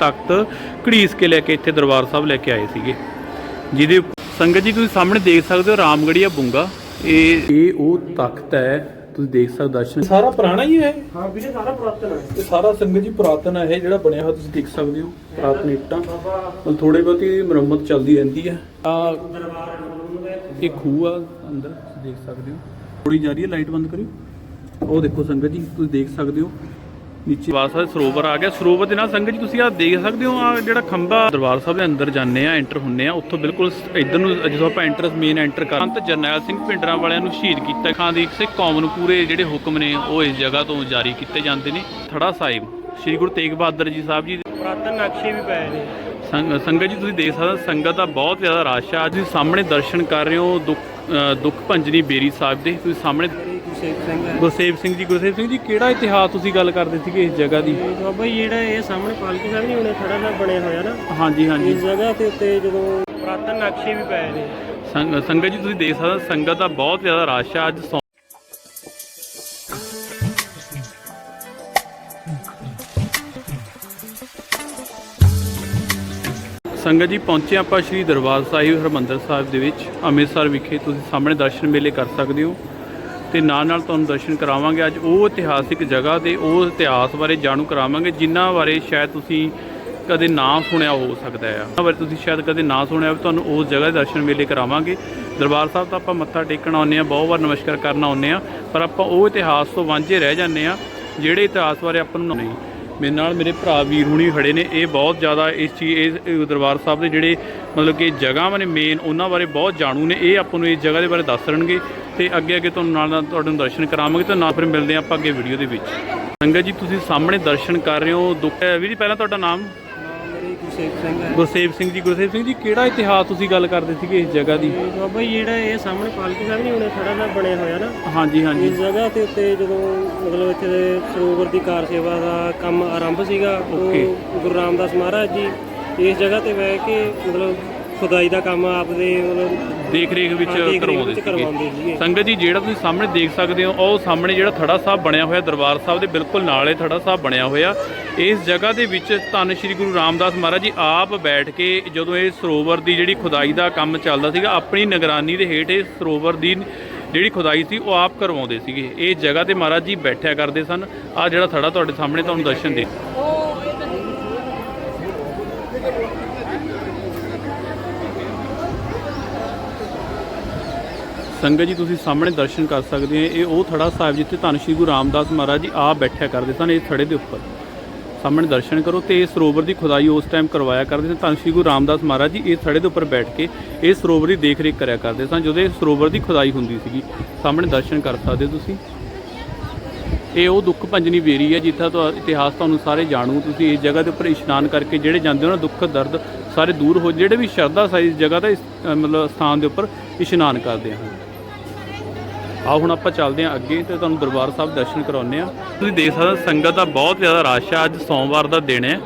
ਤਖਤ ਘੜੀਸ ਕੇ ਲੈ ਕੇ ਇੱਥੇ ਦਰਬਾਰ ਸਾਹਿਬ ਲੈ ਕੇ ਆਏ ਸੀਗੇ। ਜਿਹਦੇ ਸੰਗਤ ਜੀ ਤੁਸੀਂ ਸਾਹਮਣੇ ਦੇਖ ਸਕਦੇ ਹੋ ਰਾਮਗੜੀਆ ਬੁੰਗਾ। ਇਹ ਇਹ ਉਹ ਤਖਤ ਹੈ ਤੁਸੀਂ ਦੇਖ ਸਕਦੇ ਹੋ ਦਰਸ਼ਨ। ਸਾਰਾ ਪੁਰਾਣਾ ਹੀ ਹੈ ਹਾਂ ਵੀਰੇ ਸਾਰਾ ਪੁਰਾਤਨ ਹੈ। ਇਹ ਸਾਰਾ ਸੰਗਤ ਜੀ ਪੁਰਾਤਨ ਹੈ ਇਹ ਜਿਹੜਾ ਬਣਿਆ ਹੋਇਆ ਤੁਸੀਂ ਦੇਖ ਸਕਦੇ ਹੋ ਪੁਰਾਤਨ ਇੱਟਾਂ। ਮਤਲਬ ਥੋੜੇ ਬਹੁਤੀ ਮੁਰੰਮਤ ਚੱਲਦੀ ਰਹਿੰਦੀ ਹੈ। ਆ ਇਹ ਖੂਹ ਆ ਅੰਦਰ ਤੁਸੀਂ ਦੇਖ ਸਕਦੇ ਹੋ। ਥੋੜੀ ਜਾ ਰਹੀ ਹੈ ਲਾਈਟ ਬੰਦ ਕਰਿਓ। ਉਹ ਦੇਖੋ ਸੰਗਤ ਜੀ ਤੁਸੀਂ ਦੇਖ ਸਕਦੇ ਹੋ। ਨੀਚੇ ਦਰਬਾਰ ਸਾਹਿਬ ਸਰੋਵਰ ਆ ਗਿਆ। ਸਰੋਵਰ ਦੇ ਨਾਲ ਸੰਗਤ ਜੀ ਤੁਸੀਂ ਆ ਦੇਖ ਸਕਦੇ ਹੋ ਆ ਜਿਹੜਾ ਖੰਭਾ ਦਰਬਾਰ ਸਾਹਿਬ ਦੇ ਅੰਦਰ ਜਾਂਦੇ ਆ ਐਂਟਰ ਹੁੰਨੇ ਆ ਉੱਥੋਂ ਬਿਲਕੁਲ ਇਧਰ ਨੂੰ ਜਦੋਂ ਆਪਾਂ ਐਂਟਰ ਮੇਨ ਐਂਟਰ ਕਰ ਸੰਤ ਜਰਨੈਲ ਸਿੰਘ ਪਿੰਡਰਾਂ ਵਾਲਿਆਂ ਨੂੰ ਸ਼ਹੀਦ ਕੀਤਾ। ਖਾਂ ਦੀ ਸਿੱਖ ਕੌਮ ਨੂੰ ਪੂਰੇ ਜਿਹੜੇ ਹੁਕਮ ਨੇ ਉਹ ਇਸ ਜਗ੍ਹਾ ਤੋਂ ਜਾਰੀ ਕੀਤੇ ਜਾਂਦੇ ਨੇ। ਥੜਾ ਸਾਹਿਬ ਸ੍ਰੀ ਗੁਰੂ ਤੇਗ ਬਹਾਦਰ ਜੀ ਸਾਹਿਬ ਜੀ ਦੇ ਪੁਰਾਤਨ ਨਕਸ਼ੇ ਵੀ ਪਏ ਨੇ। ਸੰਗ- ਸੰਗਤ ਜੀ ਤੁਸੀਂ ਦੇਖ ਸਕਦੇ ਹੋ ਸੰਗਤ ਦਾ ਬਹੁਤ ਜ਼ਿਆਦਾ ਰਸ਼ ਆ। ਅੱਜ ਸਾਹਮਣੇ ਦਰਸ਼ਨ ਕਰ ਰਹੇ ਹੋ ਦੁੱਖ ਭੰਜਨੀ ਬੇਰੀ ਸਾਹਿਬ ਦੇ। ਤੁਸੀਂ ਸਾਹਮਣੇ ਗੁਰਸੇਵ ਸਿੰਘ ਹੈ। ਗੁਰਸੇਵ ਸਿੰਘ ਜੀ ਗੁਰਸੇਵ ਸਿੰਘ ਜੀ ਕਿਹੜਾ ਇਤਿਹਾਸ ਤੁਸੀਂ ਗੱਲ ਕਰਦੇ ਸੀਗੇ ਇਸ ਜਗ੍ਹਾ ਦੀ? ਤੇ ਬਾਬਾ ਜੀ ਜਿਹੜਾ ਇਹ ਸਾਹਮਣੇ ਪਾਲਕੀ ਸਾਹਿਬ ਨਹੀਂ ਹੁਣੇ ਖੜਾ ਨਾ ਬਣਿਆ ਹੋਇਆ ਨਾ ਹਾਂਜੀ ਹਾਂਜੀ। ਇਸ ਜਗ੍ਹਾ ਤੇ ਉੱਤੇ ਜਦੋਂ ਪੁਰਾਤਨ ਨਕਸ਼ੇ ਵੀ ਪਏ ਨੇ। ਸੰਗ- ਸੰਗਤ ਜੀ ਤੁਸੀਂ ਦੇਖ ਸਕਦੇ ਹੋ ਸੰਗਤ ਦਾ ਬਹੁਤ ਜ਼ਿਆਦਾ ਰਸ਼ ਆ ਅੱਜ ਸੌ- ਸੰਗਤ ਜੀ ਪਹੁੰਚੇ ਆਪਾਂ ਸ਼੍ਰੀ ਦਰਬਾਰ ਸਾਹਿਬ ਹਰਮੰਦਰ ਸਾਹਿਬ ਦੇ ਵਿੱਚ ਅੰਮ੍ਰਿਤਸਰ ਵਿਖੇ। ਤੁਸੀਂ ਸਾਹਮਣੇ ਦਰਸ਼ਨ ਮੇਲੇ ਕਰ ਸਕਦੇ ਹੋ। ਤੇ ਨਾਲ ਨਾਲ ਤੁਹਾਨੂੰ ਦਰਸ਼ਨ ਕਰਾਵਾਂਗੇ। ਅੱਜ ਉਹ ਇਤਿਹਾਸਿਕ ਜਗ੍ਹਾ ਤੇ ਉਹ ਇਤਿਹਾਸ ਬਾਰੇ ਜਾਣੂ ਕਰਾਵਾਂਗੇ, ਜਿਨ੍ਹਾਂ ਬਾਰੇ ਸ਼ਾਇਦ ਤੁਸੀਂ ਕਦੇ ਨਾ ਸੁਣਿਆ ਹੋ ਸਕਦਾ ਹੈ। ਉਹਨਾਂ ਬਾਰੇ ਤੁਸੀਂ ਸ਼ਾਇਦ ਕਦੇ ਨਾ ਸੁਣਿਆ ਹੋਵੇ, ਤੁਹਾਨੂੰ ਉਸ ਜਗ੍ਹਾ ਦੇ ਦਰਸ਼ਨ ਮੇਲੇ ਕਰਾਵਾਂਗੇ। ਦਰਬਾਰ ਸਾਹਿਬ ਤਾਂ ਆਪਾਂ ਮੱਥਾ ਟੇਕਣ ਆਉਂਦੇ ਆ ਬਹੁਤ ਵਾਰ ਨਮਸਕਾਰ ਕਰਨ ਆਉਂਦੇ ਆ ਪਰ ਆਪਾਂ ਉਹ ਇਤਿਹਾਸ ਤੋਂ ਵਾਂਝੇ ਰਹਿ ਜਾਂਦੇ ਆ ਜਿਹੜੇ ਇਤਿਹਾਸ ਬਾਰੇ ਆਪਾਂ ਨੂੰ ਨਹੀਂ। ਮੇਰੇ ਨਾਲ ਮੇਰੇ ਭਰਾ ਵੀਰ ਹੁਣੀ ਖੜੇ ਨੇ, ਇਹ ਬਹੁਤ ਜ਼ਿਆਦਾ ਇਸ ਚੀਜ਼ ਇਸ ਇਹ ਦਰਬਾਰ ਸਾਹਿਬ ਦੇ ਜਿਹੜੇ ਮਤਲਬ ਕਿ ਜਗ੍ਹਾਵਾਂ ਨੇ ਮੇਨ ਉਹਨਾਂ ਬਾਰੇ ਬਹੁਤ ਜਾਣੂ ਨੇ, ਇਹ ਆਪਾਂ ਨੂੰ ਇਸ ਜਗ੍ਹਾ ਦੇ ਬਾਰੇ ਦੱਸ ਕਰਨਗੇ ਤੇ ਅੱਗੇ ਅੱਗੇ ਤੁਹਾਨੂੰ ਨਾਲ ਨਾਲ ਤੁਹਾਨੂੰ ਦਰਸ਼ਨ ਕਰਾਵਾਂਗੇ ਤੇ ਨਾਲ ਫਿਰ ਮਿਲਦੇ ਹਾਂ ਆਪਾਂ ਅੱਗੇ ਵੀਡੀਓ ਦੇ ਵਿੱਚ। ਸੰਗਤ ਜੀ ਤੁਸੀਂ ਸਾਹਮਣੇ ਦਰਸ਼ਨ ਕਰ ਰਹੇ ਹੋ ਦੁੱਖ ਵੀਰ ਜੀ ਪਹਿਲਾਂ ਤੁਹਾਡਾ ਨਾਮ? ਗੁਰਸੇਵ ਸਿੰਘ ਹੈ। ਗੁਰਸੇਵ ਸਿੰਘ ਜੀ ਗੁਰਸੇਵ ਸਿੰਘ ਜੀ ਕਿਹੜਾ ਇਤਿਹਾਸ ਤੁਸੀਂ ਗੱਲ ਕਰਦੇ ਸੀਗੇ ਇਸ ਜਗ੍ਹਾ ਦੀ? ਬਾਬਾ ਜੀ ਜਿਹੜਾ ਇਹ ਸਾਹਮਣੇ ਪਾਲਕੀ ਸਾਹਿਬ ਨਹੀਂ ਹੁਣੇ ਖੜਾ ਨਾ ਬਣਿਆ ਹੋਇਆ ਨਾ। ਹਾਂਜੀ ਹਾਂਜੀ। ਇਸ ਜਗ੍ਹਾ ਤੇ ਉੱਤੇ ਜਦੋਂ ਮਤਲਬ ਇੱਥੇ ਦੇ ਸਰੋਵਰ ਦੀ ਕਾਰ ਸੇਵਾ ਦਾ ਕੰਮ ਆਰੰਭ ਸੀਗਾ. ਉਹ ਗੁਰੂ ਰਾਮਦਾਸ ਮਹਾਰਾਜ ਜੀ ਇਸ ਜਗ੍ਹਾ ਤੇ ਬਹਿ ਕੇ ਮਤਲਬ ਖੁਦਾਈ ਦਾ ਕੰਮ ਆਪਦੇ ਮਤਲਬ ਦੇਖ ਰੇਖ ਵਿੱਚ ਹਾਂ, ਦੇਖ ਰੇਖ ਕਰਵਾਉਂਦੇ ਵਿੱਚ ਕਰਵਾਉਂਦੇ ਸੀਗੇ। ਸੀਗੇ। ਸੰਗਤ ਜੀ ਜਿਹੜਾ ਤੁਸੀਂ ਸਾਹਮਣੇ ਦੇਖ ਸਕਦੇ ਹੋ ਉਹ ਸਾਹਮਣੇ ਜਿਹੜਾ ਥੜਾ ਸਾਹਿਬ ਬਣਿਆ ਹੋਇਆ ਦਰਬਾਰ ਸਾਹਿਬ ਦੇ ਬਿਲਕੁਲ ਨਾਲ ਹੀ ਥੜਾ ਸਾਹਿਬ ਬਣਿਆ ਹੋਇਆ। ਇਸ ਜਗ੍ਹਾ ਦੇ ਵਿੱਚ ਧੰਨ ਸ਼੍ਰੀ ਗੁਰੂ ਰਾਮਦਾਸ ਮਹਾਰਾਜ ਜੀ ਆਪ ਬੈਠ ਕੇ ਜਦੋਂ ਇਹ ਸਰੋਵਰ ਦੀ ਜਿਹੜੀ ਖੁਦਾਈ ਦਾ ਕੰਮ ਚੱਲਦਾ ਸੀਗਾ ਆਪਣੀ ਨਿਗਰਾਨੀ ਦੇ ਹੇਠ ਇਹ ਸਰੋਵਰ ਦੀ ਜਿਹੜੀ ਖੁਦਾਈ ਸੀ ਉਹ ਆਪ ਕਰਵਾਉਂਦੇ ਸੀਗੇ। ਇਹ ਜਗ੍ਹਾ ਤੇ ਮਹਾਰਾਜ ਜੀ ਬੈਠਿਆ ਕਰਦੇ ਸਨ। ਆ ਜਿਹੜਾ ਥੜਾ ਤੁਹਾਡੇ ਸਾਹਮਣੇ ਤੁਹਾਨੂੰ ਦਰਸ਼ਨ ਦੇ। ਸੰਗਤ ਜੀ ਤੁਸੀਂ ਸਾਹਮਣੇ ਦਰਸ਼ਨ ਕਰ ਸਕਦੇ ਹੋ ਇਹ ਉਹ ਥੜਾ ਸਾਹਿਬ ਜਿੱਥੇ ਧੰਨ ਸ਼੍ਰੀ ਗੁਰੂ ਰਾਮਦਾਸ ਮਹਾਰਾਜ ਜੀ ਆਪ ਬੈਠਿਆ ਕਰਦੇ ਸਨ ਇਸ ਥੜੇ ਦੇ ਉੱਪਰ। ਸਾਹਮਣੇ ਦਰਸ਼ਨ ਕਰੋ ਤੇ ਇਹ ਸਰੋਵਰ ਦੀ ਖੁਦਾਈ ਉਸ ਟਾਈਮ ਕਰਵਾਇਆ ਕਰਦੇ ਸਨ। ਧੰਨ ਸ਼੍ਰੀ ਗੁਰੂ ਰਾਮਦਾਸ ਮਹਾਰਾਜ ਜੀ ਇਸ ਥੜੇ ਦੇ ਉੱਪਰ ਬੈਠ ਕੇ ਇਹ ਸਰੋਵਰ ਦੀ ਦੇਖ ਰੇਖ ਕਰਿਆ ਕਰਦੇ ਸਨ ਜਦੋਂ ਇਹ ਸਰੋਵਰ ਦੀ ਖੁਦਾਈ ਹੁੰਦੀ ਸੀਗੀ। ਸਾਹਮਣੇ ਦਰਸ਼ਨ ਕਰ ਸਕਦੇ ਹੋ ਤੁਸੀਂ। ਇਹ ਉਹ ਦੁੱਖ ਭੰਜਨੀ ਵੇਰੀ ਹੈ ਜਿੱਥਾ ਤੋਂ ਇਤਿਹਾਸ ਤੁਹਾਨੂੰ ਸਾਰੇ ਜਾਣੂ। ਤੁਸੀਂ ਇਸ ਜਗ੍ਹਾ ਦੇ ਉੱਪਰ ਇਸ਼ਨਾਨ ਕਰਕੇ ਜਿਹੜੇ ਜਾਂਦੇ ਹੋ ਨਾ ਦੁੱਖ ਦਰਦ ਸਾਰੇ ਦੂਰ ਹੋ ਜਿਹੜੇ ਵੀ ਸ਼ਰਧਾ ਸਾਈ ਜਗ੍ਹਾ ਦਾ ਇਸ, ਮਤਲਬ ਸਥਾਨ ਦੇ ਉੱਪਰ ਇਸ਼ਨਾਨ ਕਰਦੇ ਹਨ। ਆਓ ਹੁਣ ਆਪਾਂ ਚੱਲਦੇ ਹਾਂ ਅੱਗੇ ਤੇ ਤੁਹਾਨੂੰ ਦਰਬਾਰ ਸਾਹਿਬ ਦਰਸ਼ਨ ਕਰਾਉਂਦੇ ਆ ਤੁਸੀਂ ਦੇਖ ਸਕਦੇ ਸੰਗਤ ਦਾ ਬਹੁਤ ਜ਼ਿਆਦਾ ਰਸ਼ ਆ ਅੱਜ ਸੋਮਵਾਰ ਦਾ ਦਿਨ ਹੈ।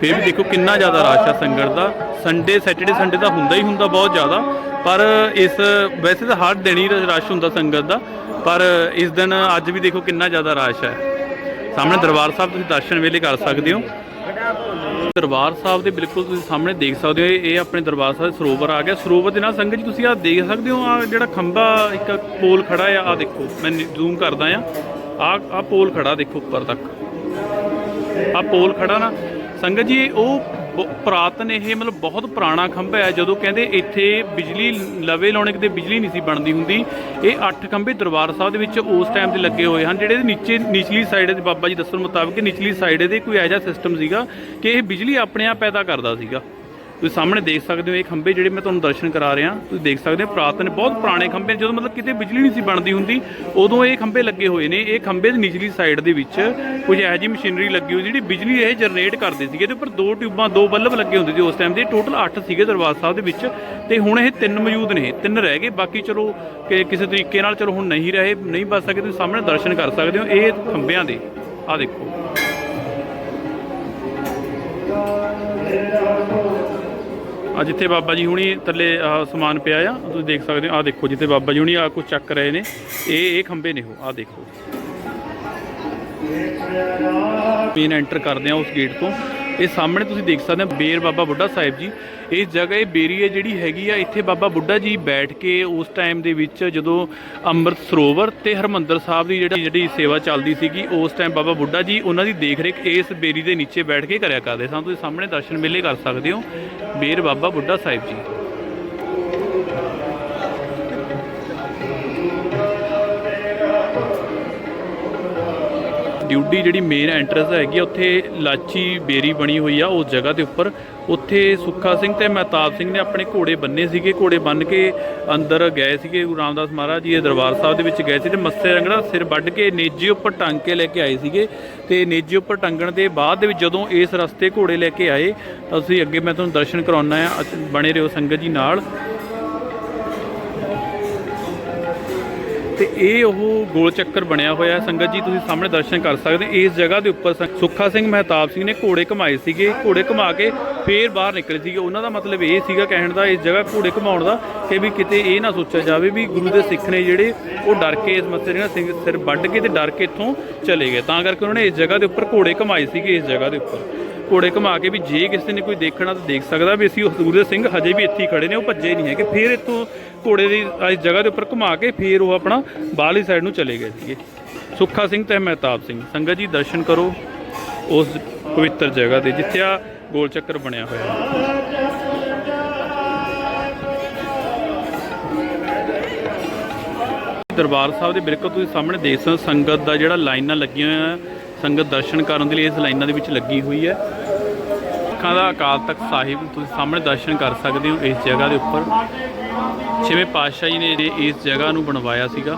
ਫਿਰ ਵੀ ਦੇਖੋ ਕਿੰਨਾ ਜ਼ਿਆਦਾ ਰਸ਼ ਆ ਸੰਗਤ ਦਾ। ਸੰਡੇ ਸੈਟਰਡੇ ਸੰਡੇ ਦਾ ਹੁੰਦਾ ਹੀ ਹੁੰਦਾ ਬਹੁਤ ਜ਼ਿਆਦਾ, ਪਰ ਇਸ ਵੈਸੇ ਤਾਂ ਹਰ ਦਿਨ ਹੀ ਰਸ਼ ਹੁੰਦਾ ਸੰਗਤ ਦਾ, ਪਰ ਇਸ ਦਿਨ ਅੱਜ ਵੀ ਦੇਖੋ ਕਿੰਨਾ ਜ਼ਿਆਦਾ ਰਸ਼ ਹੈ। ਸਾਹਮਣੇ ਦਰਬਾਰ ਸਾਹਿਬ ਤੁਸੀਂ ਦਰਸ਼ਨ ਵੇਲੇ ਕਰ ਸਕਦੇ ਹੋ। ਦਰਬਾਰ ਸਾਹਿਬ ਦੇ ਬਿਲਕੁਲ ਤੁਸੀਂ ਸਾਹਮਣੇ ਦੇਖ ਸਕਦੇ ਹੋ, ਇਹ ਆਪਣੇ ਦਰਬਾਰ ਸਾਹਿਬ ਸਰੋਵਰ ਆ ਗਿਆ। ਸਰੋਵਰ ਦੇ ਨਾਲ ਸੰਗਤ ਜੀ ਤੁਸੀਂ ਆ ਦੇਖ ਸਕਦੇ ਹੋ ਆ ਜਿਹੜਾ ਖੰਭਾ, ਇੱਕ ਪੋਲ ਖੜਾ ਆ ਆ ਦੇਖੋ, ਮੈਂ ਜ਼ੂਮ ਕਰਦਾ ਆ। ਆ ਆ ਪੋਲ ਖੜਾ ਦੇਖੋ ਉੱਪਰ ਤੱਕ। ਆ ਪੋਲ ਖੜਾ ਨਾ। ਸੰਗਤ ਜੀ, ਉਹ ਪੁਰਾਤਨ ਇਹ ਮਤਲਬ ਬਹੁਤ ਪੁਰਾਣਾ ਖੰਭਾ ਹੈ, ਜਦੋਂ ਕਹਿੰਦੇ ਇੱਥੇ ਬਿਜਲੀ ਲਵੇ ਲਾਉਣੇ ਕਿਤੇ ਬਿਜਲੀ ਨਹੀਂ ਸੀ ਬਣਦੀ ਹੁੰਦੀ, ਇਹ ਅੱਠ ਖੰਭੇ ਦਰਬਾਰ ਸਾਹਿਬ ਦੇ ਵਿੱਚ ਉਸ ਟਾਈਮ ਤੇ ਲੱਗੇ ਹੋਏ ਹਨ, ਜਿਹੜੇ ਨੀਚੇ, ਨਿਚਲੀ ਸਾਈਡ ਦੇ ਬਾਬਾ ਜੀ ਦੱਸਣ ਮੁਤਾਬਕ ਨਿਚਲੀ ਸਾਈਡ ਦੇ ਕੋਈ ਐਜਾ ਸਿਸਟਮ ਸੀਗਾ ਕਿ ਇਹ ਬਿਜਲੀ ਆਪਣੇ ਆਪ ਪੈਦਾ ਕਰਦਾ ਸੀਗਾ। ਤੁਸੀਂ ਸਾਹਮਣੇ ਦੇਖ ਸਕਦੇ ਹੋ, ਇਹ ਖੰਭੇ ਜਿਹੜੇ ਮੈਂ ਤੁਹਾਨੂੰ ਦਰਸ਼ਨ ਕਰਾ ਰਿਹਾ। ਤੁਸੀਂ ਦੇਖ ਸਕਦੇ ਹੋ, ਪੁਰਾਤਨ, ਬਹੁਤ ਪੁਰਾਣੇ ਖੰਭੇ ਜਦੋਂ ਮਤਲਬ ਕਿਤੇ ਬਿਜਲੀ ਨਹੀਂ ਸੀ ਬਣਦੀ ਹੁੰਦੀ, ਉਦੋਂ ਇਹ ਖੰਭੇ ਲੱਗੇ ਹੋਏ ਨੇ। ਇਹ ਖੰਭੇ ਦੀ ਨਿਚਲੀ ਸਾਈਡ ਦੇ ਵਿੱਚ ਕੁਝ ਇਹੋ ਜਿਹੀ ਮਸ਼ੀਨਰੀ ਲੱਗੀ ਹੋਈ ਜਿਹੜੀ ਬਿਜਲੀ ਇਹ ਜਨਰੇਟ ਕਰਦੇ ਸੀਗੇ। ਇਹਦੇ ਉੱਪਰ ਦੋ ਟਿਊਬਾਂ, ਦੋ ਬੱਲਬ ਲੱਗੇ ਹੁੰਦੇ ਸੀ ਉਸ ਟਾਈਮ ਦੇ। ਟੋਟਲ 8 ਸੀਗੇ ਦਰਬਾਰ ਸਾਹਿਬ ਦੇ ਵਿੱਚ। ਤੇ ਹੁਣ ਇਹ ਤਿੰਨ ਮੌਜੂਦ ਨੇ। ਤਿੰਨ ਰਹਿ ਗਏ। ਬਾਕੀ ਚਲੋ, ਕਿ ਕਿਸੇ ਤਰੀਕੇ ਨਾਲ ਚਲੋ ਹੁਣ ਨਹੀਂ ਰਹੇ, ਨਹੀਂ ਬਚ ਸਕੇ। ਤੁਸੀਂ ਸਾਹਮਣੇ ਦਰਸ਼ਨ ਕਰ ਸਕਦੇ ਹੋ। ਇਹ ਖੰਭਿਆਂ ਦੇ। ਆ ਦੇਖੋ। ਆ ਜਿੱਥੇ ਬਾਬਾ ਜੀ ਹੁਣੀ ਥੱਲੇ ਆਹ ਸਮਾਨ ਪਿਆ ਆ, ਤੁਸੀਂ ਦੇਖ ਸਕਦੇ ਹੋ, ਆ ਦੇਖੋ ਜਿੱਥੇ ਬਾਬਾ ਜੀ ਹੁਣੀ ਆ ਕੁਝ ਚੱਕ ਰਹੇ ਨੇ। ਇਹ ਇਹ ਖੰਭੇ ਨੇ ਉਹ, ਆ ਦੇਖੋ। ਮੇਨ ਐਂਟਰ ਕਰਦੇ ਆ ਉਸ ਗੇਟ ਤੋਂ। ਇਹ ਸਾਹਮਣੇ ਤੁਸੀਂ ਦੇਖ ਸਕਦੇ ਹੋ ਬੇਰ ਬਾਬਾ ਬੁੱਢਾ ਸਾਹਿਬ ਜੀ। ਇਸ ਜਗ੍ਹਾ, ਇਹ ਬੇਰੀ ਹੈ ਜਿਹੜੀ ਹੈਗੀ ਆ, ਇੱਥੇ ਬਾਬਾ ਬੁੱਢਾ ਜੀ ਬੈਠ ਕੇ ਉਸ ਟਾਈਮ ਦੇ ਵਿੱਚ ਜਦੋਂ ਅੰਮ੍ਰਿਤ ਸਰੋਵਰ ਤੇ ਹਰਮੰਦਰ ਸਾਹਿਬ ਦੀ ਜਿਹੜੀ ਜਿਹੜੀ ਸੇਵਾ ਚੱਲਦੀ ਸੀਗੀ, ਉਸ ਟਾਈਮ ਬਾਬਾ ਬੁੱਢਾ ਜੀ ਉਹਨਾਂ ਦੀ ਦੇਖ ਰੇਖ ਇਸ ਬੇਰੀ ਦੇ ਨੀਚੇ ਬੈਠ ਕੇ ਕਰਿਆ ਕਰਦੇ ਸਨ। ਤੁਸੀਂ ਸਾਹਮਣੇ ਦਰਸ਼ਨ ਮੇਲੇ ਕਰ ਸਕਦੇ ਹੋ। ਬੇਰ ਬਾਬਾ ਬੁੱਢਾ ਸਾਹਿਬ ਜੀ। ਡਿਊਟੀ ਜਿਹੜੀ ਮੇਨ ਐਂਟਰੈਂਸ ਹੈਗੀ ਆ, ਉੱਥੇ ਲਾਚੀ ਬੇਰੀ ਬਣੀ ਹੋਈ ਆ ਉਸ ਜਗ੍ਹਾ ਦੇ ਉੱਪਰ। ਉੱਥੇ ਸੁੱਖਾ ਸਿੰਘ ਤੇ ਮਹਿਤਾਬ ਸਿੰਘ ਨੇ ਆਪਣੇ ਘੋੜੇ ਬੰਨੇ ਸੀਗੇ। ਘੋੜੇ ਬੰਨ ਕੇ ਅੰਦਰ ਗਏ ਸੀਗੇ ਗੁਰੂ ਰਾਮਦਾਸ ਮਹਾਰਾਜ ਜੀ ਦੇ ਦਰਬਾਰ ਸਾਹਿਬ ਦੇ ਵਿੱਚ ਗਏ ਸੀ ਤੇ ਮੱਸੇ ਰੰਗੜਾ ਸਿਰ ਵੱਢ ਕੇ ਨੇਜੇ ਉੱਪਰ ਟੰਗ ਕੇ ਲੈ ਕੇ ਆਏ ਸੀਗੇ। ਤੇ ਨੇਜੇ ਉੱਪਰ ਟੰਗਣ ਦੇ ਬਾਅਦ ਦੇ ਵਿੱਚ ਜਦੋਂ ਇਸ ਰਸਤੇ ਘੋੜੇ ਲੈ ਕੇ ਆਏ, ਤਾਂ ਅਸੀਂ ਅੱਗੇ ਮੈਂ ਤੁਹਾਨੂੰ ਦਰਸ਼ਨ ਕਰਾਉਣਾ ਆ, ਬਣੇ ਰਹੋ ਸੰਗਤ ਜੀ ਨਾਲ। ਤੇ ਇਹ ਉਹ ਗੋਲ ਚੱਕਰ ਬਣਿਆ ਹੋਇਆ ਹੈ। ਸੰਗਤ ਜੀ, ਤੁਸੀਂ ਸਾਹਮਣੇ ਦਰਸ਼ਨ ਕਰ ਸਕਦੇ ਹੋ। ਇਸ ਜਗ੍ਹਾ ਦੇ ਉੱਪਰ ਸੰ- ਸੁੱਖਾ ਸਿੰਘ ਮਹਿਤਾਬ ਸਿੰਘ ਨੇ ਘੋੜੇ ਘਮਾਏ ਸੀਗੇ। ਘੋੜੇ ਘਮਾ ਕੇ ਫੇਰ ਬਾਹਰ ਨਿਕਲੇ ਸੀਗੇ। ਉਹਨਾਂ ਦਾ ਮਤਲਬ ਇਹ ਸੀਗਾ ਕਹਿਣ ਦਾ, ਇਸ ਜਗ੍ਹਾ ਘੋੜੇ ਘਮਾਉਣ ਦਾ ਕਿ ਵੀ ਕਿਤੇ ਇਹ ਨਾ ਸੋਚਿਆ ਜਾਵੇ ਵੀ ਗੁਰੂ ਦੇ ਸਿੱਖ ਨੇ ਜਿਹੜੇ ਉਹ ਡਰ ਕੇ ਇਸ ਮੱਥੇ ਜਿਹੜਾ ਸਿੰਘ ਸਿਰ ਵੱਢ ਕੇ ਤੇ ਡਰ ਕੇ ਇੱਥੋਂ ਚਲੇ ਗਏ। ਤਾਂ ਕਰਕੇ ਉਹਨਾਂ ਨੇ ਇਸ ਜਗ੍ਹਾ ਦੇ ਉੱਪਰ ਘੋੜੇ ਘਮਾਏ ਸੀਗੇ, ਇਸ ਜਗ੍ਹਾ ਦੇ ਉੱਪਰ। ਘੋੜੇ ਘਮਾ ਕੇ ਵੀ ਜੇ ਕਿਸੇ ਨੇ ਕੋਈ ਦੇਖਣਾ ਤਾਂ ਦੇਖ ਸਕਦਾ ਵੀ ਅਸੀਂ ਹਜ਼ੂਰ ਦੇ ਸਿੰਘ ਹਜੇ ਵੀ ਇੱਥੇ ਹੀ ਖੜੇ ਨੇ, ਉਹ ਭੱਜੇ ਨਹੀਂ ਹੈਗੇ। ਫਿਰ ਇੱਥੋਂ ਘੋੜੇ ਦੀ ਇਸ ਜਗ੍ਹਾ ਦੇ ਉੱਪਰ ਘੁਮਾ ਕੇ ਫਿਰ ਉਹ ਆਪਣਾ ਬਾਹਰਲੀ ਸਾਈਡ ਨੂੰ ਚਲੇ ਗਏ ਸੀਗੇ। ਸੁੱਖਾ ਸਿੰਘ ਤੇ ਮਹਿਤਾਬ ਸਿੰਘ। ਸੰਗਤ ਜੀ, ਦਰਸ਼ਨ ਕਰੋ ਉਸ ਪਵਿੱਤਰ ਜਗ੍ਹਾ ਤੇ, ਜਿੱਥੇ ਆ ਗੋਲ ਚੱਕਰ ਬਣਿਆ ਹੋਇਆ ਹੈ। ਦਰਬਾਰ ਸਾਹਿਬ ਦੇ ਬਿਲਕੁਲ ਤੁਸੀਂ ਸਾਹਮਣੇ ਦੇਖ ਸਕਦੇ ਹੋ, ਸੰਗਤ ਦਾ ਜਿਹੜਾ ਲਾਈਨਾਂ ਲੱਗੀਆਂ ਹੋਈਆਂ ਸੰਗਤ ਦਰਸ਼ਨ ਕਰਨ ਦੇ ਲਈ ਇਸ ਲਾਈਨਾਂ ਦੇ ਵਿੱਚ ਲੱਗੀ ਹੋਈ ਹੈ। ਅੱਖਾਂ ਦਾ ਅਕਾਲ ਤਖਤ ਸਾਹਿਬ, ਤੁਸੀਂ ਸਾਹਮਣੇ ਦਰਸ਼ਨ ਕਰ ਸਕਦੇ ਹੋ ਇਸ ਜਗ੍ਹਾ ਦੇ ਉੱਪਰ। ਛੇਵੇਂ ਪਾਤਸ਼ਾਹ ਜੀ ਨੇ ਜੇ ਇਸ ਜਗ੍ਹਾ ਨੂੰ ਬਣਵਾਇਆ ਸੀਗਾ,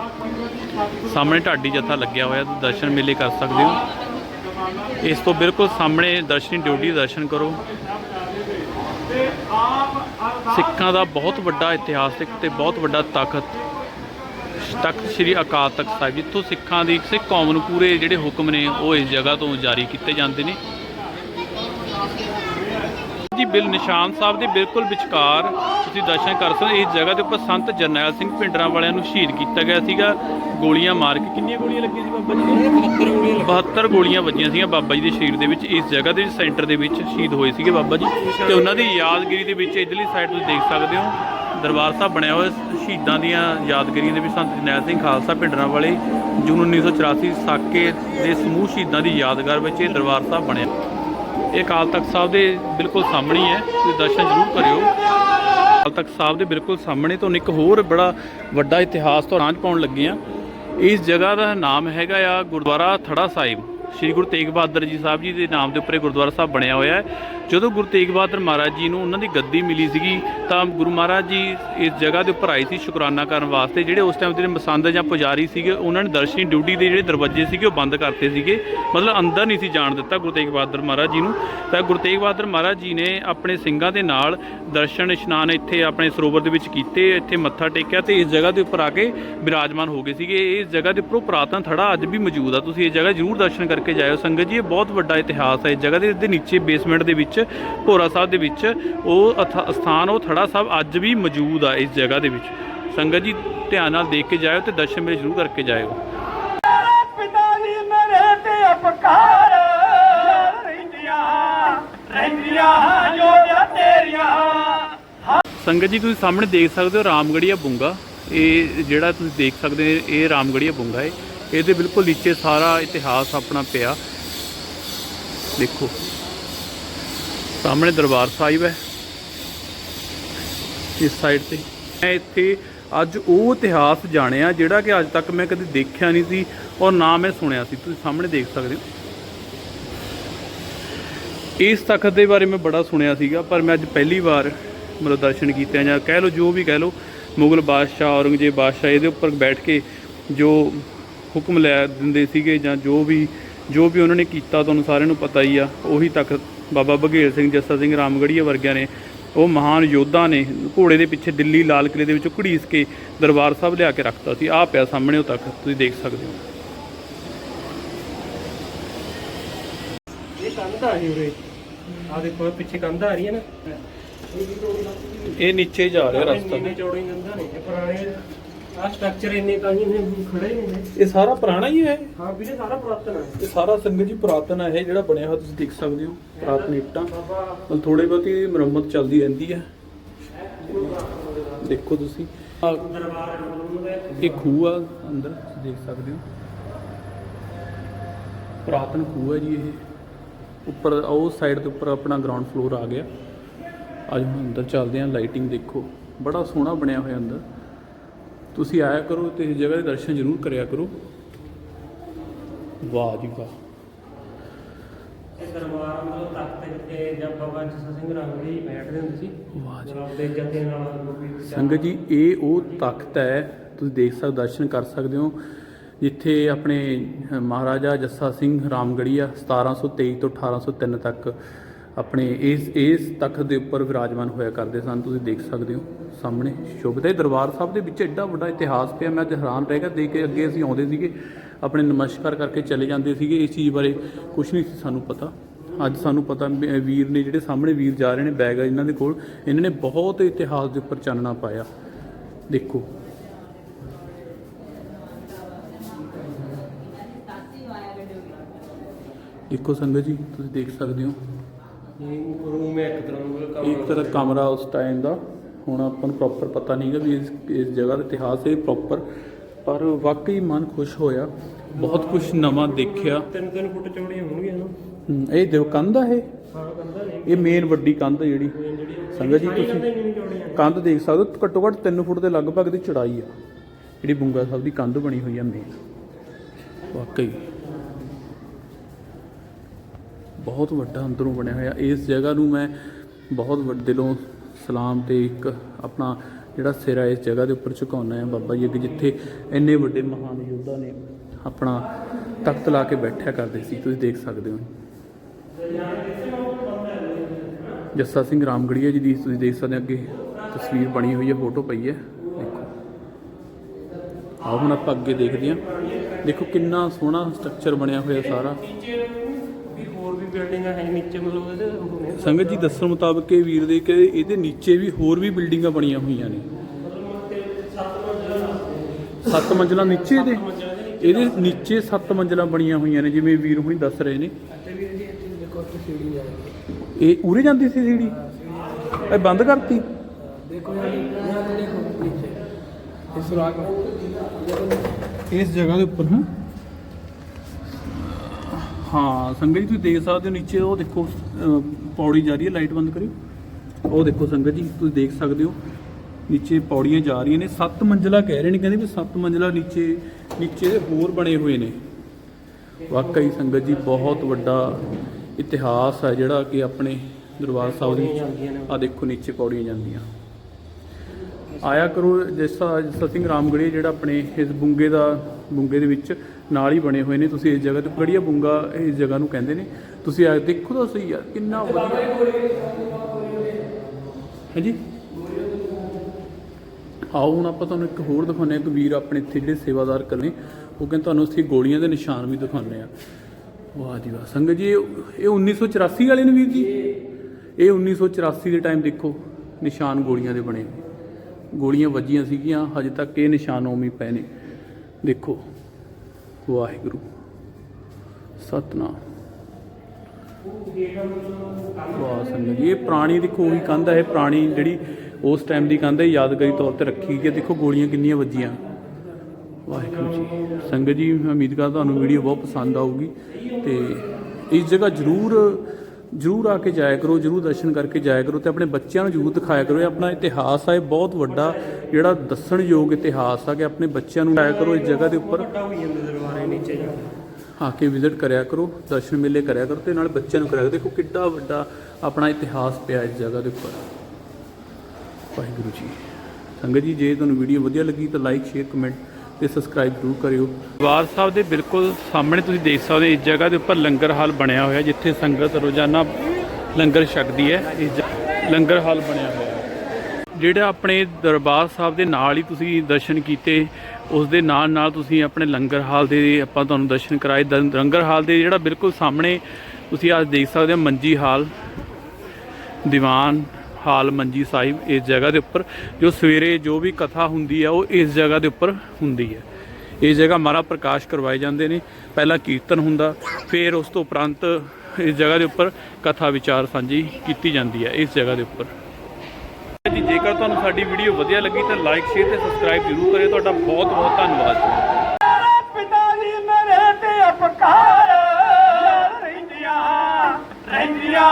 ਸਾਹਮਣੇ ਢਾਡੀ ਜੱਥਾ ਲੱਗਿਆ ਹੋਇਆ, ਤੁਸੀਂ ਦਰਸ਼ਨ ਮੇਲੇ ਕਰ ਸਕਦੇ ਹੋ। ਇਸ ਤੋਂ ਬਿਲਕੁਲ ਸਾਹਮਣੇ ਦਰਸ਼ਨੀ ਡਿਊਟੀ ਦਰਸ਼ਨ ਕਰੋ। ਸਿੱਖਾਂ ਦਾ ਬਹੁਤ ਵੱਡਾ ਇਤਿਹਾਸਿਕ ਤੇ ਬਹੁਤ ਵੱਡਾ ਤਖਤ ਤਖਤ ਸ੍ਰੀ ਅਕਾਲ ਤਖਤ ਸਾਹਿਬ ਜਿੱਥੋਂ ਸਿੱਖਾਂ ਦੀ ਸਿੱਖ ਕੌਮ ਨੂੰ ਪੂਰੇ ਜਿਹੜੇ ਹੁਕਮ ਨੇ, ਉਹ ਇਸ ਜਗ੍ਹਾ ਤੋਂ ਜਾਰੀ ਕੀਤੇ ਜਾਂਦੇ ਨੇ। ਜੀ ਬਿਲ ਨਿਸ਼ਾਨ ਸਾਹਿਬ ਦੇ ਬਿਲਕੁਲ ਵਿਚਕਾਰ ਤੁਸੀਂ ਦਰਸ਼ਨ ਕਰ ਸਕਦੇ ਹੋ। ਇਸ ਜਗ੍ਹਾ ਦੇ ਉੱਪਰ ਸੰਤ ਜਰਨੈਲ ਸਿੰਘ ਭਿੰਡਰਾਂ ਵਾਲਿਆਂ ਨੂੰ ਸ਼ਹੀਦ ਕੀਤਾ ਗਿਆ ਸੀਗਾ। ਗੋਲੀਆਂ ਮਾਰ ਕੇ ਕਿੰਨੀਆਂ ਗੋਲੀਆਂ ਲੱਗੀਆਂ ਸੀ ਬਾਬਾ ਜੀ ਦੇ? 72 ਗੋਲੀਆਂ ਵੱਜੀਆਂ ਸੀਗੀਆਂ ਬਾਬਾ ਜੀ ਦੇ ਸਰੀਰ ਦੇ ਵਿੱਚ। ਇਸ ਜਗ੍ਹਾ ਦੇ ਸੈਂਟਰ ਦੇ ਵਿੱਚ ਸ਼ਹੀਦ ਹੋਏ ਸੀਗੇ ਬਾਬਾ ਜੀ। ਤੇ ਉਹਨਾਂ ਦੀ ਯਾਦਗਿਰੀ ਦੇ ਵਿੱਚ ਇਧਰਲੀ ਸਾਈਡ ਤੁਸੀਂ ਦੇਖ ਸਕਦੇ ਹੋ। ਦਰਬਾਰ ਸਾਹਿਬ ਬਣਿਆ ਹੋਇਆ ਸ਼ਹੀਦਾਂ ਦੀਆਂ ਯਾਦਗਾਰੀਆਂ ਦੇ ਵਿੱਚ ਸੰਤ ਜਰਨੈਲ ਸਿੰਘ ਖਾਲਸਾ ਭਿੰਡਰਾਂ ਵਾਲੇ ਜੂਨ 1984 ਸਾਕੇ ਦੇ ਸਮੂਹ ਸ਼ਹੀਦਾਂ ਦੀ ਯਾਦਗਾਰ ਵਿੱਚ ਇਹ ਦਰਬਾਰ ਸਾਹਿਬ ਬਣਿਆ। ਇਹ ਅਕਾਲ ਤਖਤ ਸਾਹਿਬ ਦੇ ਬਿਲਕੁਲ ਸਾਹਮਣੇ ਹੈ ਤੁਸੀਂ ਦਰਸ਼ਨ ਜ਼ਰੂਰ ਕਰਿਓ। ਅਕਾਲ ਤਖਤ ਸਾਹਿਬ ਦੇ ਬਿਲਕੁਲ ਸਾਹਮਣੇ ਤੁਹਾਨੂੰ ਇੱਕ ਹੋਰ ਬੜਾ ਵੱਡਾ ਇਤਿਹਾਸ ਤੋਂ ਰਾਂਝ ਪਾਉਣ ਲੱਗੇ ਆ ਇਸ ਜਗ੍ਹਾ ਦਾ ਨਾਮ ਹੈਗਾ ਆ ਗੁਰਦੁਆਰਾ ਥੜਾ ਸਾਹਿਬ। ਸ੍ਰੀ ਗੁਰੂ ਤੇਗ ਬਹਾਦਰ ਜੀ ਸਾਹਿਬ ਜੀ ਦੇ ਨਾਮ ਦੇ ਉੱਪਰ ਗੁਰਦੁਆਰਾ ਸਾਹਿਬ ਬਣਿਆ ਹੋਇਆ ਹੈ। ਜਦੋਂ ਗੁਰੂ ਤੇਗ ਬਹਾਦਰ ਮਹਾਰਾਜ ਜੀ ਨੂੰ ਉਹਨਾਂ ਦੀ ਗੱਦੀ ਮਿਲੀ ਸੀਗੀ, ਤਾਂ ਗੁਰੂ ਮਹਾਰਾਜ ਜੀ ਇਸ ਜਗ੍ਹਾ ਦੇ ਉੱਪਰ ਆਏ ਸੀ ਸ਼ੁਕਰਾਨਾ ਕਰਨ ਵਾਸਤੇ, ਜਿਹੜੇ ਉਸ ਟਾਈਮ ਦੇ ਮਸੰਦ ਜਾਂ ਪੁਜਾਰੀ ਸੀਗੇ, ਉਹਨਾਂ ਨੇ ਦਰਸ਼ਨੀ ਡਿਊਟੀ ਦੇ ਜਿਹੜੇ ਦਰਵਾਜ਼ੇ ਸੀਗੇ, ਉਹ ਬੰਦ ਕਰਤੇ ਸੀਗੇ। ਮਤਲਬ ਅੰਦਰ ਨਹੀਂ ਸੀ ਜਾਣ ਦਿੱਤਾ ਗੁਰੂ ਤੇਗ ਬਹਾਦਰ ਮਹਾਰਾਜ ਜੀ ਨੂੰ। ਤਾਂ ਗੁਰੂ ਤੇਗ ਬਹਾਦਰ ਮਹਾਰਾਜ ਜੀ ਨੇ ਆਪਣੇ ਸਿੰਘਾਂ ਦੇ ਨਾਲ ਦਰਸ਼ਨ ਇਸ਼ਨਾਨ ਇੱਥੇ ਆਪਣੇ ਸਰੋਵਰ ਦੇ ਵਿੱਚ ਕੀਤੇ, ਇੱਥੇ ਮੱਥਾ ਟੇਕਿਆ ਤੇ ਇਸ ਜਗ੍ਹਾ ਦੇ ਉੱਪਰ ਆ ਕੇ ਬਿਰਾਜਮਾਨ ਹੋ ਗਏ ਸੀਗੇ। ਇਸ ਜਗ੍ਹਾ ਦੇ ਉੱਪਰ ਪੁਰਾਤਨ ਥੜਾ ਅੱਜ ਵੀ ਮੌਜੂਦ ਆ। ਤੁਸੀਂ ਇਹ ਜਗ੍ਹਾ ਜ਼ਰੂਰ ਦਰਸ਼ਨ ਕਰਕੇ ਜਾਇਓ। ਸੰਗਤ ਜੀ, ਇਹ ਬਹੁਤ ਵੱਡਾ ਇਤਿਹਾਸ ਹੈ ਇਸ ਜਗ੍ਹਾ ਦੇ ਇਸ ਦੇ ਨੀਚੇ ਬੇਸਮੈਂਟ ਦੇ ਵਿੱਚ ਭੋਰਾ ਸਾਹਿਬ ਦੇ ਵਿੱਚ ਉਹ ਸਥਾਨ ਉਹ ਥੜਾ ਸਾਹਿਬ ਅੱਜ ਵੀ ਮੌਜੂਦ ਆ ਇਸ ਜਗ੍ਹਾ ਦੇ ਵਿੱਚ। ਸੰਗਤ ਜੀ ਧਿਆਨ ਨਾਲ ਦੇਖ ਕੇ ਜਾਇਓ ਤੇ ਦਰਸ਼ਨ ਮੇਰੇ ਜ਼ਰੂਰ ਕਰਕੇ ਜਾਇਓ। ਪਿਤਾ ਜੀ ਮੇਰੇ ਤੇ ਅਪਕਾਰ ਰਹਿੰਦੀਆਂ ਰਹਿੰਦੀਆਂ ਜੋੜਿਆ ਤੇਰੀਆਂ। ਸੰਗਤ ਜੀ ਤੁਸੀਂ ਸਾਹਮਣੇ ਦੇਖ ਸਕਦੇ ਹੋ ਰਾਮਗੜੀਆ ਬੁੰਗਾ। ਇਹ ਜਿਹੜਾ ਤੁਸੀਂ ਦੇਖ ਸਕਦੇ ਇਹ ਰਾਮਗੜੀਆ ਬੁੰਗਾ ਹੈ। ਇਹਦੇ ਬਿਲਕੁਲ ਨੀਚੇ ਸਾਰਾ ਇਤਿਹਾਸ ਆਪਣਾ ਪਿਆ। ਦੇਖੋ। ਸਾਹਮਣੇ ਦਰਬਾਰ ਸਾਹਿਬ ਹੈ। ਇਸ ਸਾਈਡ ਤੇ। ਮੈਂ ਇੱਥੇ ਅੱਜ ਉਹ ਇਤਿਹਾਸ ਜਾਣਿਆ ਜਿਹੜਾ ਕਿ ਅੱਜ ਤੱਕ ਮੈਂ ਕਦੇ ਦੇਖਿਆ ਨਹੀਂ ਸੀ ਔਰ ਨਾ ਮੈਂ ਸੁਣਿਆ ਸੀ। ਤੁਸੀਂ ਸਾਹਮਣੇ ਦੇਖ ਸਕਦੇ ਹੋ। ਇਸ ਤਖਤ ਦੇ ਬਾਰੇ ਮੈਂ ਬੜਾ ਸੁਣਿਆ ਸੀਗਾ, ਪਰ ਮੈਂ ਅੱਜ ਪਹਿਲੀ ਵਾਰ ਮਤਲਬ ਦਰਸ਼ਨ ਕੀਤੇ ਜਾਂ ਕਹਿ ਲਓ ਜੋ ਵੀ ਕਹਿ ਲਓ, ਮੁਗਲ ਬਾਦਸ਼ਾਹ, ਔਰੰਗਜ਼ੇਬ ਬਾਦਸ਼ਾਹ ਇਹਦੇ ਉੱਪਰ ਬੈਠ ਕੇ ਜੋ ਹੁਕਮ ਲੈ ਦਿੰਦੇ ਸੀਗੇ ਜਾਂ ਜੋ ਵੀ ਜੋ ਵੀ ਉਹਨਾਂ ਨੇ ਕੀਤਾ, ਤੁਹਾਨੂੰ ਸਾਰਿਆਂ ਨੂੰ ਪਤਾ ਹੀ ਆ, ਉਹੀ ਤਖਤ ਬਾਬਾ ਬਘੇਲ ਸਿੰਘ ਜੱਸਾ ਸਿੰਘ ਰਾਮਗੜੀਆ ਵਰਗਿਆਂ ਨੇ ਉਹ ਮਹਾਨ ਯੋਧਾ ਨੇ ਘੋੜੇ ਦੇ ਪਿੱਛੇ ਦਿੱਲੀ ਲਾਲ ਕਿਲੇ ਦੇ ਵਿੱਚ ਘੜੀਸ ਕੇ ਦਰਬਾਰ ਸਾਹਿਬ ਲਿਆ ਕੇ ਰੱਖਤਾ ਸੀ। ਆਹ ਪਿਆ ਸਾਹਮਣੇ ਉਹ ਤਖਤ ਤੁਸੀਂ ਦੇਖ ਸਕਦੇ ਹੋ। ਇਹ ਕੰਧ ਆ ਰਹੀ ਉਰੇ। ਆ ਦੇਖੋ ਪਿੱਛੇ ਕੰਧ ਆ ਰਹੀ ਹੈ ਨਾ। ਇਹ ਨੀਚੇ ਜਾ ਰਿਹਾ ਰਸਤਾ। ਇੰਨੇ ਚੌੜੇ ਕੰਧਾਂ ਨੇ ਇਹ ਪੁਰਾਣੇ ਆ ਸਟਰਕਚਰ ਇੰਨੇ ਤਾਂ ਹੀ ਨੇ ਖੜੇ ਨੇ। ਇਹ ਸਾਰਾ ਪੁਰਾਣਾ ਹੀ ਹੈ ਹਾਂ ਵੀਰੇ ਸਾਰਾ ਪੁਰਾਤਨ ਹੈ। ਇਹ ਸਾਰਾ ਸੰਗਤ ਜੀ ਪੁਰਾਤਨ ਹੈ ਇਹ ਜਿਹੜਾ ਬਣਿਆ ਹੋਇਆ ਤੁਸੀਂ ਦੇਖ ਸਕਦੇ ਹੋ ਪੁਰਾਤਨ ਇੱਟਾਂ। ਮਤਲਬ ਥੋੜੇ ਬਹੁਤੀ ਮੁਰੰਮਤ ਚੱਲਦੀ ਰਹਿੰਦੀ ਹੈ। ਦੇਖੋ ਤੁਸੀਂ। ਇਹ ਖੂਹ ਆ ਅੰਦਰ ਤੁਸੀਂ ਦੇਖ ਸਕਦੇ ਹੋ। ਪੁਰਾਤਨ ਖੂਹ ਹੈ ਜੀ ਇਹ। ਉੱਪਰ ਉਹ ਸਾਈਡ ਦੇ ਉੱਪਰ ਆਪਣਾ ਗਰਾਊਂਡ ਫਲੋਰ ਆ ਗਿਆ। ਅੱਜ ਹੁਣ ਅੰਦਰ ਚੱਲਦੇ ਹਾਂ ਲਾਈਟਿੰਗ ਦੇਖੋ। ਬੜਾ ਸੋਹਣਾ ਬਣਿਆ ਹੋਇਆ ਅੰਦਰ। ਤੁਸੀਂ ਆਇਆ ਕਰੋ ਤੇ ਇਸ ਜਗ੍ਹਾ ਦੇ ਦਰਸ਼ਨ ਜ਼ਰੂਰ ਕਰਿਆ ਕਰੋ। ਵਾਹ ਜੀ ਵਾਹ। ਇਹ ਦਰਬਾਰ ਮਤਲਬ ਤਖਤ ਤੇ ਜਦ ਬਾਬਾ ਜਸਾ ਸਿੰਘ ਰੰਗੜੀ ਬੈਠਦੇ ਹੁੰਦੇ ਸੀ। ਵਾਹ ਜੀ। ਮਤਲਬ ਦੇ ਜਥੇ ਨਾਲ ਗੋਪੀ ਸੰਗਤ ਜੀ ਇਹ ਉਹ ਤਖਤ ਹੈ ਤੁਸੀਂ ਦੇਖ ਸਕਦੇ ਦਰਸ਼ਨ ਕਰ ਸਕਦੇ ਹੋ ਜਿੱਥੇ ਆਪਣੇ ਮਹਾਰਾਜਾ ਜੱਸਾ ਸਿੰਘ ਰਾਮਗੜੀਆ 1723 ਤੋਂ 1803 ਤੱਕ ਆਪਣੇ ਇਸ ਇਸ ਤਖਤ ਦੇ ਉੱਪਰ ਵਿਰਾਜਮਾਨ ਹੋਇਆ ਕਰਦੇ ਸਨ। ਤੁਸੀਂ ਦੇਖ ਸਕਦੇ ਹੋ ਸਾਹਮਣੇ ਸ਼ੁਭਦਾ ਦਰਬਾਰ ਸਾਹਿਬ ਦੇ ਵਿੱਚ ਐਡਾ ਵੱਡਾ ਇਤਿਹਾਸ ਪਿਆ। ਮੈਂ ਤੇ ਹੈਰਾਨ ਰਹਿ ਗਿਆ, ਦੇਖ ਕੇ ਅੱਗੇ ਅਸੀਂ ਆਉਂਦੇ ਸੀਗੇ, ਆਪਣੇ ਨਮਸਕਾਰ ਕਰਕੇ ਚਲੇ ਜਾਂਦੇ ਸੀਗੇ। ਇਸ ਚੀਜ਼ ਬਾਰੇ ਕੁਝ ਨਹੀਂ ਸੀ ਸਾਨੂੰ ਪਤਾ। ਅੱਜ ਸਾਨੂੰ ਪਤਾ ਵੀਰ ਨੇ ਜਿਹੜੇ ਸਾਹਮਣੇ ਵੀਰ ਜਾ ਰਹੇ ਨੇ, ਬੈਗ ਇਹਨਾਂ ਦੇ ਕੋਲ, ਇਹਨਾਂ ਨੇ ਬਹੁਤ ਇਤਿਹਾਸ ਦੇ ਉੱਪਰ ਚਾਨਣਾ ਪਾਇਆ। ਦੇਖੋ। ਦੇਖੋ ਸੰਗਤ ਜੀ, ਤੁਸੀਂ ਦੇਖ ਸਕਦੇ ਹੋ। ਰੂਮ ਹੈ ਇੱਕ ਤਰ੍ਹਾਂ ਦਾ ਮਤਲਬ ਇੱਕ ਤਰ੍ਹਾਂ ਕਮਰਾ ਉਸ ਟਾਈਮ ਦਾ। ਹੁਣ ਆਪਾਂ ਨੂੰ ਪ੍ਰੋਪਰ ਪਤਾ ਨਹੀਂਗਾ ਵੀ ਇਸ ਇਸ ਜਗ੍ਹਾ ਦਾ ਇਤਿਹਾਸ ਹੈ ਪ੍ਰੋਪਰ ਪਰ ਵਾਕਈ ਮਨ ਖੁਸ਼ ਹੋਇਆ। ਬਹੁਤ ਕੁਝ ਨਵਾਂ ਦੇਖਿਆ। ਤਿੰਨ ਤਿੰਨ ਫੁੱਟ ਚੌੜੀਆਂ ਹੋਣਗੀਆਂ ਨਾ। ਹਮ, ਇਹ ਜੋ ਕੰਧ ਆ ਇਹ? ਹਾਂ ਕੰਧਾਂ ਨੇ ਇਹ। ਮੇਨ ਵੱਡੀ ਕੰਧ ਆ ਜਿਹੜੀ। ਸੰਗਤ ਜੀ ਤੁਸੀਂ ਚੌੜੀਆਂ। ਕੰਧ ਦੇਖ ਸਕਦੇ ਹੋ ਘੱਟੋ ਘੱਟ 3 ਫੁੱਟ ਦੇ ਲਗਭਗ ਦੀ ਚੜਾਈ ਆ। ਜਿਹੜੀ ਬੁੰਗਾ ਸਾਹਿਬ ਦੀ ਕੰਧ ਬਣੀ ਹੋਈ ਆ ਮੇਨ ਵਾਕਈ। ਬਹੁਤ ਵੱਡਾ ਅੰਦਰੋਂ ਬਣਿਆ ਹੋਇਆ। ਇਸ ਜਗ੍ਹਾ ਨੂੰ ਮੈਂ ਬਹੁਤ ਵੱਡੇ ਦਿਲੋਂ ਸਲਾਮ ਤੇ ਇੱਕ ਆਪਣਾ ਜਿਹੜਾ ਸਿਰ ਹੈ ਇਸ ਜਗ੍ਹਾ ਦੇ ਉੱਪਰ ਝੁਕਾਉਣਾ ਹੈ ਬਾਬਾ ਜੀ ਅੱਗੇ, ਜਿੱਥੇ ਇੰਨੇ ਵੱਡੇ ਮਹਾਨ ਯੋਧਾ ਨੇ ਆਪਣਾ ਤਖਤ ਲਾ ਕੇ ਬੈਠਿਆ ਕਰਦੇ ਸੀ। ਤੁਸੀਂ ਦੇਖ ਸਕਦੇ ਹੋ। ਜੱਸਾ ਸਿੰਘ ਰਾਮਗੜੀਆ ਜੀ ਦੀ ਤੁਸੀਂ ਦੇਖ ਸਕਦੇ ਹੋ ਅੱਗੇ ਤਸਵੀਰ ਬਣੀ ਹੋਈ ਹੈ, ਫੋਟੋ ਪਈ ਹੈ। ਦੇਖੋ। ਆਓ ਹੁਣ ਆਪਾਂ ਅੱਗੇ ਦੇਖਦੇ ਹਾਂ। ਦੇਖੋ ਕਿੰਨਾ ਸੋਹਣਾ ਸਟਰਕਚਰ ਬਣਿਆ ਹੋਇਆ ਸਾਰਾ ਨੀਚੇ ਵੀ ਹੋਰ ਵੀ ਬਿਲਡਿੰਗਾਂ ਹੈ ਨੀਚੇ ਸੰਗਤ ਜੀ ਦੱਸਣ ਮੁਤਾਬਕ ਇਹ ਵੀਰ ਦੇ ਕਿ ਇਹਦੇ ਨੀਚੇ ਵੀ ਹੋਰ ਵੀ ਬਿਲਡਿੰਗਾਂ ਬਣੀਆਂ ਹੋਈਆਂ ਨੇ। ਸੱਤ ਮੰਜ਼ਲਾਂ ਨੀਚੇ ਇਹਦੇ ਇਹਦੇ ਨੀਚੇ ਸੱਤ ਮੰਜ਼ਲਾਂ ਬਣੀਆਂ ਹੋਈਆਂ ਨੇ ਜਿਵੇਂ ਵੀਰ ਹੁਣੀ ਦੱਸ ਰਹੇ ਨੇ। ਇਹ ਉਰੇ ਜਾਂਦੀ ਸੀ ਸੀੜੀ? ਇਹ ਬੰਦ ਕਰਤੀ? ਇਸ ਇਸ ਜਗ੍ਹਾ ਦੇ ਉੱਪਰ। ਹਾਂ। ਹਾਂ ਸੰਗਤ ਜੀ ਤੁਸੀਂ ਦੇਖ ਸਕਦੇ ਹੋ ਨੀਚੇ ਉਹ ਦੇਖੋ ਅਹ, ਪੌੜੀ ਜਾ ਰਹੀ ਹੈ ਲਾਈਟ ਬੰਦ ਕਰਿਓ। ਉਹ ਦੇਖੋ ਸੰਗਤ ਜੀ ਤੁਸੀਂ ਦੇਖ ਸਕਦੇ ਹੋ ਨੀਚੇ ਪੌੜੀਆਂ ਜਾ ਰਹੀਆਂ ਨੇ। ਸੱਤ ਮੰਜ਼ਲਾ ਕਹਿ ਰਹੇ ਨੇ ਕਹਿੰਦੇ ਵੀ ਸੱਤ ਮੰਜ਼ਲਾ ਨੀਚੇ ਨੀਚੇ ਦੇ ਹੋਰ ਬਣੇ ਹੋਏ ਨੇ। ਵਾਕਈ ਸੰਗਤ ਜੀ ਬਹੁਤ ਵੱਡਾ ਇਤਿਹਾਸ ਹੈ ਜਿਹੜਾ ਕਿ ਆਪਣੇ ਦਰਬਾਰ ਸਾਹਿਬ ਦੀ ਜਾਂਦੀਆਂ ਆ ਦੇਖੋ ਨੀਚੇ ਪੌੜੀਆਂ ਜਾਂਦੀਆਂ। ਆਇਆ ਕਰੋ ਜਿਸ ਤਰ੍ਹਾਂ ਜੱਸਾ ਸਿੰਘ ਰਾਮਗੜੀਆ ਜਿਹੜਾ ਆਪਣੇ ਇਸ ਬੁੰਗੇ ਦਾ ਬੁੰਗੇ ਦੇ ਵਿੱਚ ਨਾਲ ਹੀ ਬਣੇ ਹੋਏ ਨੇ। ਤੁਸੀਂ ਇਸ ਜਗ੍ਹਾ ਤੇ ਗੜੀਆ ਬੁੰਗਾ ਇਸ ਜਗ੍ਹਾ ਨੂੰ ਕਹਿੰਦੇ ਨੇ। ਤੁਸੀਂ ਆ ਦੇਖੋ ਤਾਂ ਸਹੀ ਯਾਰ ਕਿੰਨਾ ਵਧੀਆ ਹਾਂਜੀ? ਆਓ ਹੁਣ ਆਪਾਂ ਤੁਹਾਨੂੰ ਇੱਕ ਹੋਰ ਦਿਖਾਉਂਦੇ ਹਾਂ। ਇੱਕ ਵੀਰ ਆਪਣੇ ਇੱਥੇ ਜਿਹੜੇ ਸੇਵਾਦਾਰ ਕਰਨੇ ਉਹ ਕਹਿੰਦੇ ਤੁਹਾਨੂੰ ਅਸੀਂ ਗੋਲੀਆਂ ਦੇ ਨਿਸ਼ਾਨ ਵੀ ਦਿਖਾਉਂਦੇ ਆ ਵਾਹ ਜੀ ਵਾਹ। ਸੰਗਤ ਜੀ ਇਹ ਇਹ 1984 ਵਾਲੇ ਨੇ ਵੀਰ ਜੀ? ਇਹ 1984 ਦੇ ਟਾਈਮ ਦੇਖੋ ਨਿਸ਼ਾਨ ਗੋਲੀਆਂ ਦੇ ਬਣੇ। ਗੋਲੀਆਂ ਵੱਜੀਆਂ ਸੀਗੀਆਂ ਹਜੇ ਤੱਕ ਇਹ ਨਿਸ਼ਾਨ ਉਵੇਂ ਪਏ ਨੇ। ਦੇਖੋ। ਵਾਹਿਗੁਰੂ। ਸਤਨਾਮ। ਵਾਹ ਸੰਗਤ ਜੀ, ਇਹ ਪੁਰਾਣੀ ਦੇਖੋ, ਉਹੀ ਕੰਧ ਹੈ ਇਹ ਪੁਰਾਣੀ ਜਿਹੜੀ ਉਸ ਟਾਈਮ ਦੀ ਕੰਧ ਹੈ ਯਾਦਗਾਰੀ ਤੌਰ ਤੇ ਰੱਖੀ ਗਈ ਹੈ ਦੇਖੋ, ਗੋਲੀਆਂ ਕਿੰਨੀਆਂ ਵੱਜੀਆਂ। ਵਾਹਿਗੁਰੂ ਜੀ। ਸੰਗਤ ਜੀ, ਮੈਂ ਉਮੀਦ ਕਰਦਾ ਤੁਹਾਨੂੰ ਵੀਡੀਓ ਬਹੁਤ ਪਸੰਦ ਆਊਗੀ। ਤੇ ਇਸ ਜਗ੍ਹਾ ਜ਼ਰੂਰ ਜ਼ਰੂਰ ਆ ਕੇ ਜਾਇਆ ਕਰੋ, ਜ਼ਰੂਰ ਦਰਸ਼ਨ ਕਰਕੇ ਜਾਇਆ ਕਰੋ ਤੇ ਆਪਣੇ ਬੱਚਿਆਂ ਨੂੰ ਜ਼ਰੂਰ ਦਿਖਾਇਆ ਕਰੋ। ਇਹ ਆਪਣਾ ਇਤਿਹਾਸ ਆ, ਇਹ ਬਹੁਤ ਵੱਡਾ ਜਿਹੜਾ ਦੱਸਣਯੋਗ ਇਤਿਹਾਸ ਆ ਕਿ ਆਪਣੇ ਬੱਚਿਆਂ ਨੂੰ ਆਇਆ ਕਰੋ ਇਸ ਜਗ੍ਹਾ ਦੇ ਉੱਪਰ। ਨੀਚੇ ਜਾ ਕੇ। ਆ ਕੇ ਵਿਜ਼ਿਟ ਕਰਿਆ ਕਰੋ, ਦਰਸ਼ਨ ਮੇਲੇ ਕਰਿਆ ਕਰੋ ਤੇ ਨਾਲ ਬੱਚਿਆਂ ਨੂੰ ਕਰਿਆ ਕਰੋ। ਦੇਖੋ ਕਿੱਡਾ ਵੱਡਾ ਆਪਣਾ ਇਤਿਹਾਸ ਪਿਆ ਇਸ ਜਗ੍ਹਾ ਦੇ ਉੱਪਰ। ਵਾਹਿਗੁਰੂ ਜੀ। ਸੰਗਤ ਜੀ, ਜੇ ਤੁਹਾਨੂੰ ਵੀਡੀਓ ਵਧੀਆ ਲੱਗੀ ਤਾਂ ਲਾਈਕ ਸ਼ੇਅਰ ਕਮੈਂਟ ਤੇ ਸਬਸਕ੍ਰਾਈਬ ਜ਼ਰੂਰ ਕਰਿਓ। ਦਰਬਾਰ ਸਾਹਿਬ ਦੇ ਬਿਲਕੁਲ ਸਾਹਮਣੇ ਤੁਸੀਂ ਦੇਖ ਸਕਦੇ ਹੋ, ਇਸ ਜਗ੍ਹਾ ਦੇ ਉੱਪਰ ਲੰਗਰ ਹਾਲ ਬਣਿਆ ਹੋਇਆ, ਜਿੱਥੇ ਸੰਗਤ ਰੋਜ਼ਾਨਾ ਲੰਗਰ ਛਕਦੀ ਹੈ। ਇਸ ਲੰਗਰ ਹਾਲ ਬਣਿਆ ਹੋਇਆ। ਜਿਹੜਾ ਆਪਣੇ ਦਰਬਾਰ ਸਾਹਿਬ ਦੇ ਨਾਲ ਹੀ ਤੁਸੀਂ ਦਰਸ਼ਨ ਕੀਤੇ ਉਸ ਦੇ ਨਾਲ ਨਾਲ ਤੁਸੀਂ ਆਪਣੇ ਲੰਗਰ ਹਾਲ ਦੇ ਆਪਾਂ ਤੁਹਾਨੂੰ ਦਰਸ਼ਨ ਕਰਾਏ। ਦ- ਲੰਗਰ ਹਾਲ ਦੇ ਜਿਹੜਾ ਬਿਲਕੁਲ ਸਾਹਮਣੇ ਤੁਸੀਂ ਅੱਜ ਦੇਖ ਸਕਦੇ ਹੋ, ਮੰਜੀ ਹਾਲ, ਦੀਵਾਨ ਹਾਲ, ਮੰਜੀ ਸਾਹਿਬ ਇਸ ਜਗ੍ਹਾ ਦੇ ਉੱਪਰ, ਜੋ ਸਵੇਰੇ ਜੋ ਵੀ ਕਥਾ ਹੁੰਦੀ ਹੈ ਉਹ ਇਸ ਜਗ੍ਹਾ ਦੇ ਉੱਪਰ ਹੁੰਦੀ ਹੈ। ਇਸ ਜਗ੍ਹਾ ਮਹਾਰਾ ਪ੍ਰਕਾਸ਼ ਕਰਵਾਏ ਜਾਂਦੇ ਨੇ, ਪਹਿਲਾਂ ਕੀਰਤਨ ਹੁੰਦਾ, ਫਿਰ ਉਸ ਤੋਂ ਉਪਰੰਤ ਇਸ ਜਗ੍ਹਾ ਦੇ ਉੱਪਰ ਕਥਾ ਵਿਚਾਰ ਸਾਂਝੀ ਕੀਤੀ ਜਾਂਦੀ ਹੈ, ਇਸ ਜਗ੍ਹਾ ਦੇ ਉੱਪਰ। ਤੁਹਾਨੂੰ ਸਾਡੀ ਵੀਡੀਓ ਵਧੀਆ ਲੱਗੀ ਤਾਂ ਲਾਈਕ ਸ਼ੇਅਰ ਤੇ ਸਬਸਕ੍ਰਾਈਬ ਜ਼ਰੂਰ ਕਰਿਓ। ਤੁਹਾਡਾ ਬਹੁਤ ਬਹੁਤ ਧੰਨਵਾਦ ਜੀ। ਪਿਤਾ ਜੀ ਮੇਰੇ ਤੇ ਅਪਕਾਰ। ਰਹਿੰਦੀਆਂ ਰਹਿੰਦੀਆਂ।